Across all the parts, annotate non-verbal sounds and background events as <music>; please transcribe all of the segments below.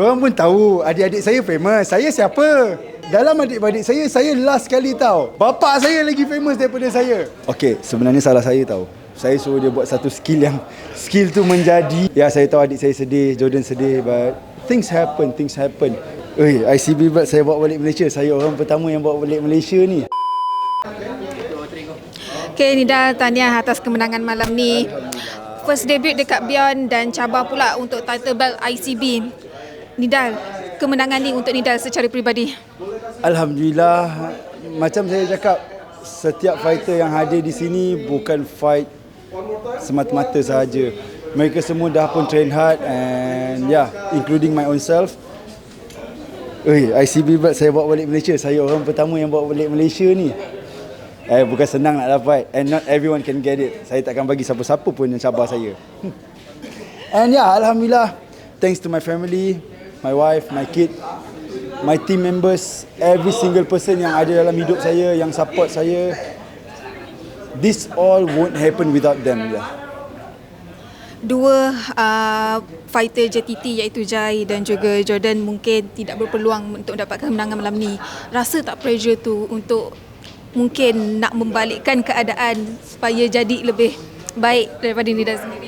Korang pun tahu adik-adik saya famous. Saya siapa? Dalam adik-adik saya, saya last kali tahu. Bapak saya lagi famous daripada saya. Okey, sebenarnya salah saya tahu. Saya suruh dia buat satu skill yang skill tu menjadi. Ya, saya tahu adik saya sedih, Jordan sedih, but things happen, things happen. Oi, ICB Brat saya bawa balik Malaysia. Saya orang pertama yang bawa balik Malaysia ni. Okay, Nida tahniah atas kemenangan malam ni. First debut dekat Beyond dan cabar pula untuk title belt ICB. Nidal, kemenangan ni untuk Nidal secara peribadi. Alhamdulillah, macam saya cakap, setiap fighter yang hadir di sini bukan fight semata-mata sahaja. Mereka semua dah pun train hard and yeah, including my own self. Oi, ICB Brat saya bawa balik Malaysia. Saya orang pertama yang bawa balik Malaysia ni. Eh, bukan senang nak dapat and not everyone can get it. Saya takkan bagi siapa-siapa pun yang cabar saya. and yeah, Alhamdulillah, thanks to my family, my wife, my kid, my team members, every single person yang ada dalam hidup saya, yang support saya. This all won't happen without them. Yeah. Dua uh, fighter JTT iaitu Jai dan juga Jordan mungkin tidak berpeluang untuk mendapatkan kemenangan malam ni. Rasa tak pressure tu untuk mungkin nak membalikkan keadaan supaya jadi lebih baik daripada Nida sendiri?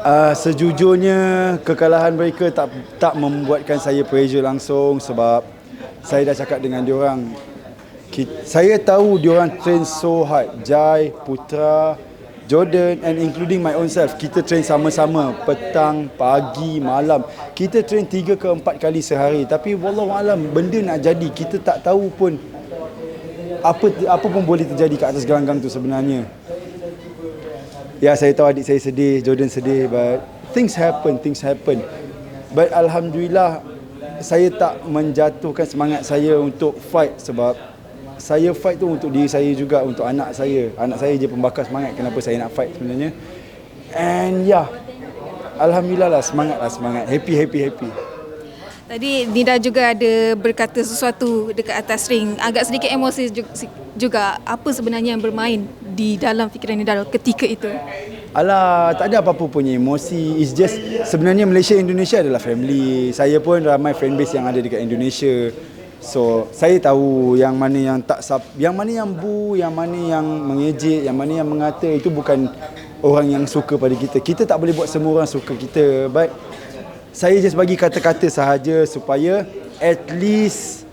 Uh, sejujurnya kekalahan mereka tak tak membuatkan saya pressure langsung sebab saya dah cakap dengan diorang saya tahu diorang train so hard. Jai, Putra, Jordan and including my own self kita train sama-sama. Petang, pagi, malam. Kita train 3 ke 4 kali sehari. Tapi wallahualam benda nak jadi kita tak tahu pun apa apa pun boleh terjadi kat atas gelanggang tu sebenarnya. Ya, saya tahu adik saya sedih, Jordan sedih, but things happen, things happen. But alhamdulillah saya tak menjatuhkan semangat saya untuk fight sebab saya fight tu untuk diri saya juga, untuk anak saya. Anak saya je pembakar semangat kenapa saya nak fight sebenarnya. And yeah, alhamdulillah lah semangat lah semangat. Happy, happy, happy. Tadi Nida juga ada berkata sesuatu dekat atas ring. Agak sedikit emosi juga. Apa sebenarnya yang bermain di dalam fikiran Nida ketika itu? Alah, tak ada apa-apa punya emosi. It's just sebenarnya Malaysia Indonesia adalah family. Saya pun ramai fanbase yang ada dekat Indonesia. So, saya tahu yang mana yang tak sap, yang mana yang bu, yang mana yang mengejek, yang mana yang mengata itu bukan orang yang suka pada kita. Kita tak boleh buat semua orang suka kita. But saya just bagi kata-kata sahaja supaya at least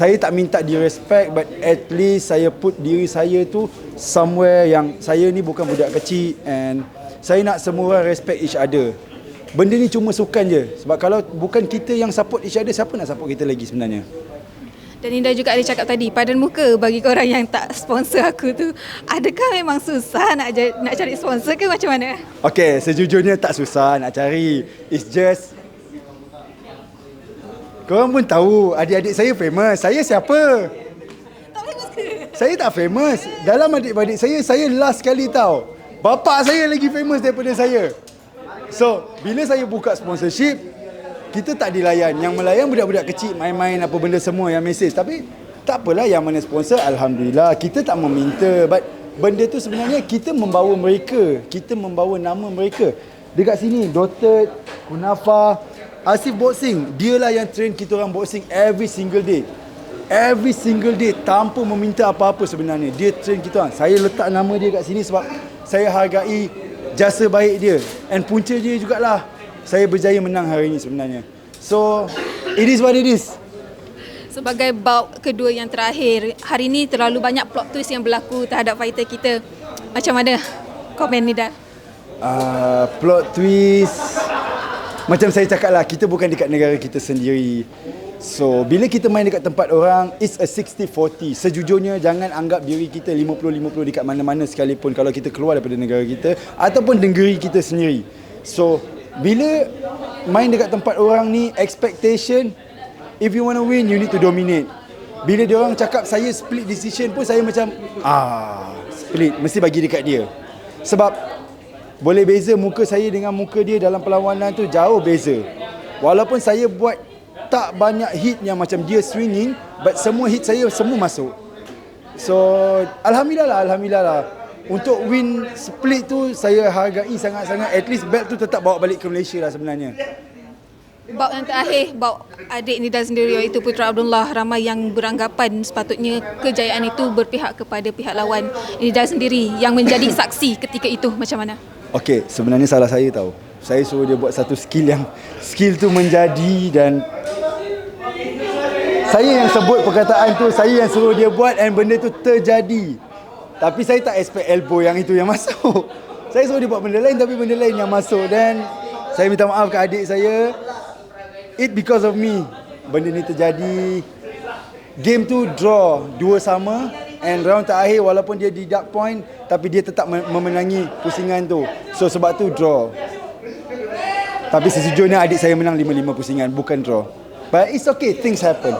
saya tak minta di respect but at least saya put diri saya tu somewhere yang saya ni bukan budak kecil and saya nak semua orang respect each other. Benda ni cuma sukan je. Sebab kalau bukan kita yang support each other, siapa nak support kita lagi sebenarnya? Dan Indah juga ada cakap tadi, padan muka bagi korang yang tak sponsor aku tu, adakah memang susah nak nak cari sponsor ke macam mana? Okay, sejujurnya tak susah nak cari. It's just Korang pun tahu adik-adik saya famous. Saya siapa? Tak famous ke? Saya tak famous. Dalam adik-adik saya, saya last kali tahu. Bapak saya lagi famous daripada saya. So, bila saya buka sponsorship, kita tak dilayan. Yang melayan budak-budak kecil main-main apa benda semua yang mesej. Tapi tak apalah yang mana sponsor, Alhamdulillah. Kita tak meminta. But benda tu sebenarnya kita membawa mereka. Kita membawa nama mereka. Dekat sini, Dr. Kunafa, Asif Boxing. Dialah yang train kita orang boxing every single day. Every single day tanpa meminta apa-apa sebenarnya. Dia train kita orang. Saya letak nama dia kat sini sebab saya hargai jasa baik dia. And punca dia jugalah saya berjaya menang hari ini sebenarnya. So, it is what it is. Sebagai bout kedua yang terakhir, hari ini terlalu banyak plot twist yang berlaku terhadap fighter kita. Macam mana komen ni dah? Uh, plot twist, macam saya cakap lah, kita bukan dekat negara kita sendiri. So, bila kita main dekat tempat orang, it's a 60-40. Sejujurnya, jangan anggap diri kita 50-50 dekat mana-mana sekalipun kalau kita keluar daripada negara kita ataupun negeri kita sendiri. So, bila main dekat tempat orang ni expectation if you want to win you need to dominate bila dia orang cakap saya split decision pun saya macam ah split mesti bagi dekat dia sebab boleh beza muka saya dengan muka dia dalam perlawanan tu? Jauh beza. Walaupun saya buat tak banyak hit yang macam dia swinging but semua hit saya semua masuk. So alhamdulillah lah alhamdulillah lah. Untuk win split tu saya hargai sangat-sangat. At least belt tu tetap bawa balik ke Malaysia lah sebenarnya. Bab yang terakhir, bab adik Nidal sendiri iaitu Putra Abdullah. Ramai yang beranggapan sepatutnya kejayaan itu berpihak kepada pihak lawan. Nidal sendiri yang menjadi saksi ketika itu. Macam mana? Okey, sebenarnya salah saya tahu. Saya suruh dia buat satu skill yang skill tu menjadi dan saya yang sebut perkataan tu, saya yang suruh dia buat dan benda tu terjadi. Tapi saya tak expect elbow yang itu yang <laughs> masuk. Saya suruh dia buat benda lain tapi benda lain yang masuk dan saya minta maaf ke adik saya. It because of me. Benda ni terjadi. Game tu draw, dua sama and round terakhir walaupun dia di dark point tapi dia tetap memenangi pusingan tu. So sebab tu draw. Tapi sejujurnya adik saya menang 5-5 pusingan bukan draw. But it's okay, things happen.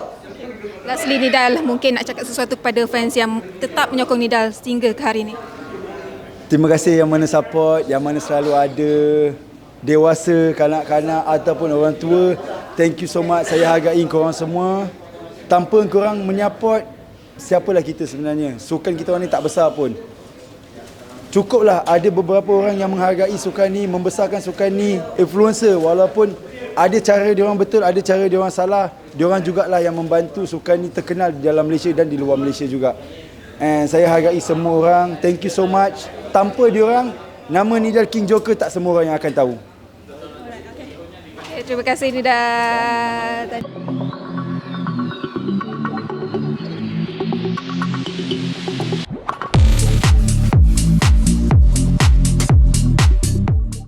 Lastly Nidal mungkin nak cakap sesuatu kepada fans yang tetap menyokong Nidal sehingga ke hari ini. Terima kasih yang mana support, yang mana selalu ada dewasa, kanak-kanak ataupun orang tua. Thank you so much. Saya hargai korang semua. Tanpa korang menyapot, siapalah kita sebenarnya. Sukan kita orang ni tak besar pun. Cukuplah ada beberapa orang yang menghargai sukan ni, membesarkan sukan ni, influencer walaupun ada cara dia orang betul, ada cara dia orang salah. Dia orang jugalah yang membantu sukan ni terkenal di dalam Malaysia dan di luar Malaysia juga. And saya hargai semua orang. Thank you so much. Tanpa dia orang, nama Nidal King Joker tak semua orang yang akan tahu. Terima kasih Nidal.